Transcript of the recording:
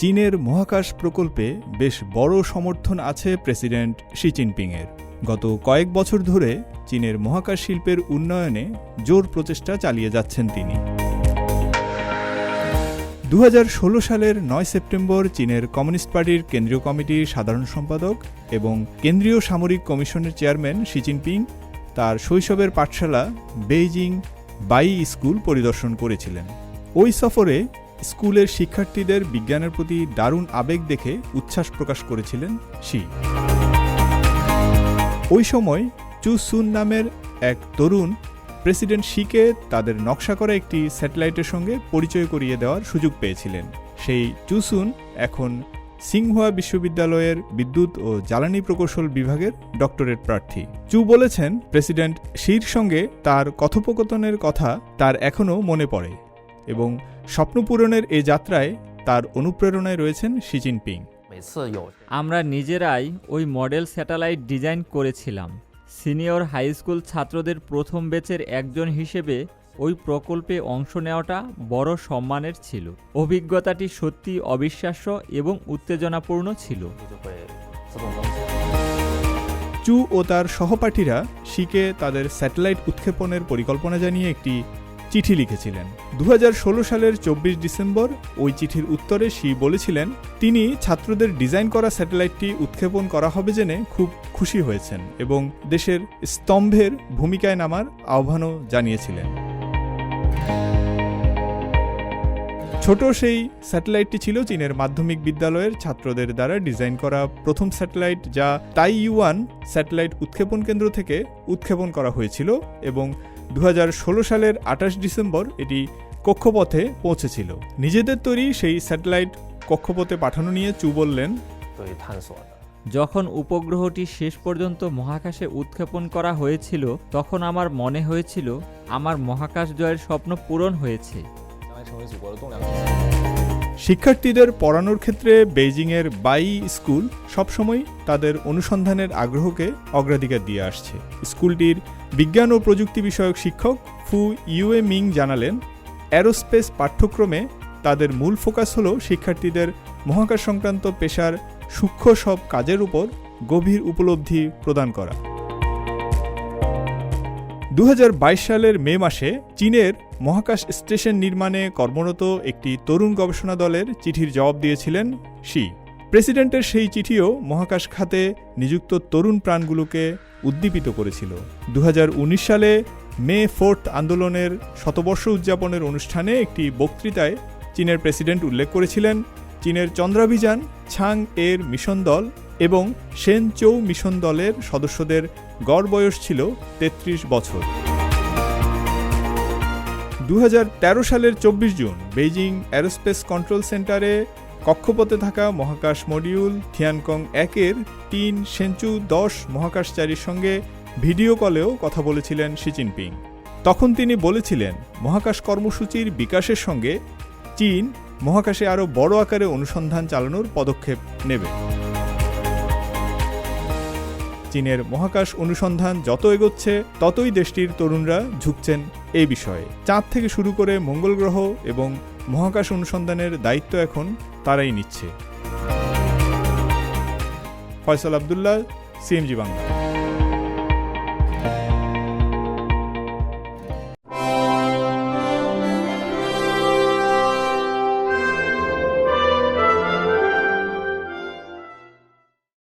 চীনের মহাকাশ প্রকল্পে বেশ বড় সমর্থন আছে প্রেসিডেন্ট শি জিনপিংয়ের। গত কয়েক বছর ধরে চীনের মহাকাশ শিল্পের উন্নয়নে জোর প্রচেষ্টা চালিয়ে যাচ্ছেন তিনি। দু হাজার ষোলো সালের নয় সেপ্টেম্বর চীনের কমিউনিস্ট পার্টির কেন্দ্রীয় কমিটির সাধারণ সম্পাদক এবং কেন্দ্রীয় সামরিক কমিশনের চেয়ারম্যান শি জিনপিং তার শৈশবের পাঠশালা বেইজিং বাই স্কুল পরিদর্শন করেছিলেন। ওই সফরে স্কুলের শিক্ষার্থীদের বিজ্ঞানের প্রতি দারুণ আবেগ দেখে উচ্ছ্বাস প্রকাশ করেছিলেন শি। ওই সময় চু সুন নামের এক তরুণ প্রেসিডেন্ট শিকে তাদের নকশা করা একটি স্যাটেলাইটের সঙ্গে পরিচয় করিয়ে দেওয়ার সুযোগ পেয়েছিলেন। সেই চুসুন এখন সিংহুয়া বিশ্ববিদ্যালয়ের বিদ্যুৎ ও জ্বালানি প্রকৌশল বিভাগের ডক্টরেট প্রার্থী। চু বলেছেন, প্রেসিডেন্ট শির সঙ্গে তার কথোপকথনের কথা তার এখনও মনে পড়ে। এবং স্বপ্নপূরণের এ যাত্রায় তার অনুপ্রেরণায় রয়েছেন শি জিনপিং। আমরা নিজেরাই ওই মডেল স্যাটেলাইট ডিজাইন করেছিলাম। সিনিয়র হাই স্কুল ছাত্রদের প্রথম বেচের একজন হিসেবে ওই প্রকল্পে অংশ নেওয়াটা বড় সম্মানের ছিল। অভিজ্ঞতাটি সত্যি অবিশ্বাস্য এবং উত্তেজনাপূর্ণ ছিল। চু ও তার সহপাঠীরা শিকে তাদের স্যাটেলাইট উৎক্ষেপণের পরিকল্পনা জানিয়ে একটি চিঠি লিখেছিলেন। দু হাজার ষোলো সালের চব্বিশ ডিসেম্বর ওই চিঠির উত্তরে শি বলেছিলেন, তিনি ছাত্রদের ডিজাইন করা স্যাটেলাইটটি উৎক্ষেপণ করা হবে জেনে খুব খুশি হয়েছেন এবং দেশের স্তম্ভের ভূমিকায় নামার আহ্বানও জানিয়েছিলেন। ছোট সেই স্যাটেলাইটটি ছিল চীনের মাধ্যমিক বিদ্যালয়ের ছাত্রদের দ্বারা ডিজাইন করা প্রথম স্যাটেলাইট যা তাই ইউয়ান স্যাটেলাইট উৎক্ষেপণ কেন্দ্র থেকে উৎক্ষেপণ করা হয়েছিল এবং দু হাজার ষোলো সালের আঠাশ ডিসেম্বর এটি কক্ষপথে পৌঁছেছিল। নিজেদের তৈরি সেই স্যাটেলাইট কক্ষপথে পাঠানো নিয়ে চু বললেন যখন উপগ্রহটি শেষ পর্যন্ত মহাকাশে উৎক্ষেপণ করা হয়েছিল তখন আমার মনে হয়েছিল আমার মহাকাশ জয়ের স্বপ্ন পূরণ হয়েছে। 将来成为祖国的栋梁。 শিক্ষার্থীদের পড়ানোর ক্ষেত্রে বেইজিংয়ের বাই স্কুল সবসময় তাদের অনুসন্ধানের আগ্রহকে অগ্রাধিকার দিয়ে আসছে স্কুলটির বিজ্ঞান ও প্রযুক্তি বিষয়ক শিক্ষক ফু ইউএ মিং জানালেন অ্যারোস্পেস পাঠ্যক্রমে তাদের মূল ফোকাস হল শিক্ষার্থীদের মহাকাশ সংক্রান্ত পেশার সূক্ষ্ম সব কাজের উপর গভীর উপলব্ধি প্রদান করা দু হাজার বাইশ সালের মে মাসে চীনের মহাকাশ স্টেশন নির্মাণে কর্মরত একটি তরুণ গবেষণা দলের চিঠির জবাব দিয়েছিলেন শি। প্রেসিডেন্টের সেই চিঠিও মহাকাশ খাতে নিযুক্ত তরুণ প্রাণগুলোকে উদ্দীপিত করেছিল। দু হাজার উনিশ সালে মে ফোর্থ আন্দোলনের শতবর্ষ উদযাপনের অনুষ্ঠানে একটি বক্তৃতায় চীনের প্রেসিডেন্ট উল্লেখ করেছিলেন, চীনের চন্দ্রাভিযান ছাং এর মিশন দল এবং সেন চৌ মিশন দলের সদস্যদের গড় বয়স ছিল ৩৩ বছর। দু হাজার তেরো সালের চব্বিশ জুন বেইজিং অ্যারোস্পেস কন্ট্রোল সেন্টারে কক্ষপথে থাকা মহাকাশ মডিউল থিয়ানকং একের তিন সেঞ্চু দশ মহাকাশচারীর সঙ্গে ভিডিও কলেও কথা বলেছিলেন শি জিনপিং। তখন তিনি বলেছিলেন, মহাকাশ কর্মসূচির বিকাশের সঙ্গে চীন মহাকাশে আরও বড় আকারে অনুসন্ধান চালানোর পদক্ষেপ নেবে। চীনের মহাকাশ অনুসন্ধান যত এগোচ্ছে, ততই দেশটির তরুণরা ঝুঁকছেন এই বিষয়ে। চাঁদ থেকে শুরু করে মঙ্গল গ্রহ এবং মহাকাশ অনুসন্ধানের দায়িত্ব এখন তারাই নিচ্ছে। ফয়সাল আবদুল্লাহ, সিএমজি বাংলা।